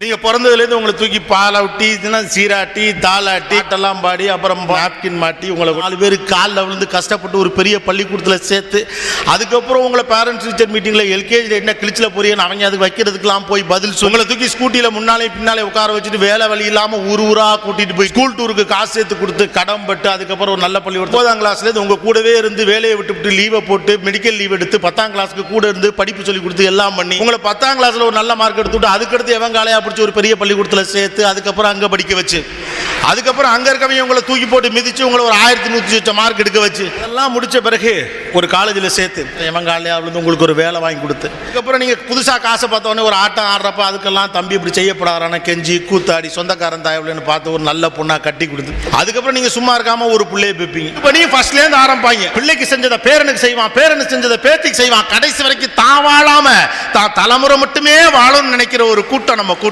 நீங்க பிறந்ததுலேருந்து உங்களை தூக்கி பாலாட்டி சீராட்டி தாளாட்டி ஆட்டெல்லாம் பாடி அப்புறம் நாப்கின் மாட்டி உங்களை நாலு பேர் காலில் விழுந்து கஷ்டப்பட்டு ஒரு பெரிய பள்ளிக்கூடத்தில் சேர்த்து அதுக்கப்புறம் உங்களை பேரண்ட்ஸ் டீச்சர் மீட்டிங்கில் எல்கேஜியில் என்ன கிழிச்சில் போறீங்கன்னு அவங்க அதுக்கு வைக்கிறதுக்கெல்லாம் போய் பதில் உங்களை தூக்கி ஸ்கூட்டியில் முன்னாலே பின்னாலே உட்கார வச்சுட்டு வேலை வழி இல்லாமல் ஊர் ஊராக கூட்டிட்டு போய் ஸ்கூல் டூருக்கு காசு சேர்த்து கொடுத்து கடன் பட்டு அதுக்கப்புறம் ஒரு நல்ல பள்ளி ஒன்பதாம் கிளாஸ்லேருந்து உங்கள் கூடவே இருந்து வேலையை விட்டுவிட்டு லீவை போட்டு மெடிக்கல் லீவ் எடுத்து பத்தாம் கிளாஸ்க்கு கூட இருந்து படிப்பு சொல்லி கொடுத்து எல்லாம் பண்ணி உங்களை பத்தாம் கிளாஸில் ஒரு நல்ல மார்க் எடுத்துவிட்டு அதுக்கடுத்து எவன் காலையா பிடிச்சி ஒரு பெரிய பள்ளிக்கூடத்தில் சேர்த்து அதுக்கப்புறம் அங்கே படிக்க வச்சு. அதுக்கப்புறம் அங்கே இருக்கவங்க உங்களை தூக்கி போட்டு மிதித்து உங்களை ஒரு ஆயிரத்தி நூற்றி சொச்ச மார்க் எடுக்க வச்சு. இதெல்லாம் முடித்த பிறகு ஒரு காலேஜில் சேர்த்து எவன் காலையா விழுந்து உங்களுக்கு ஒரு வேலை வாங்கி கொடுத்து. அதுக்கப்புறம் நீங்கள் புதுசாக காசை பார்த்தோன்னே ஒரு ஆட்டம் ஆடுறப்ப அதுக்கெல்லாம் தம்பி இப்படி செய்யப்படாதான கெஞ்சி கூத்தாடி சொந்தக்காரன் தாயவளன்னு பார்த்து ஒரு நல்ல பொண்ணாக கட்டி கொடுத்து. அதுக்கப்புறம் நீங்கள் சும்மா இருக்காமல் ஒரு பிள்ளையை பெப்பீங்க. இப்போ நீங்கள் ஃபர்ஸ்ட்லேருந்து ஆரம்பிப்பாங்க. பிள்ளைக்கு செஞ்சதை பேரனுக்கு செய்வான் பேரனுக்கு செஞ்சதை பேத்திக்கு செய்வான். கடைசி வரைக்கும் தான் வாழாமல் தான் தலைமுறை மட்டுமே வாழும்னு நினைக்கிற ஒரு கூட்டம் நம்ம கூட்டம்.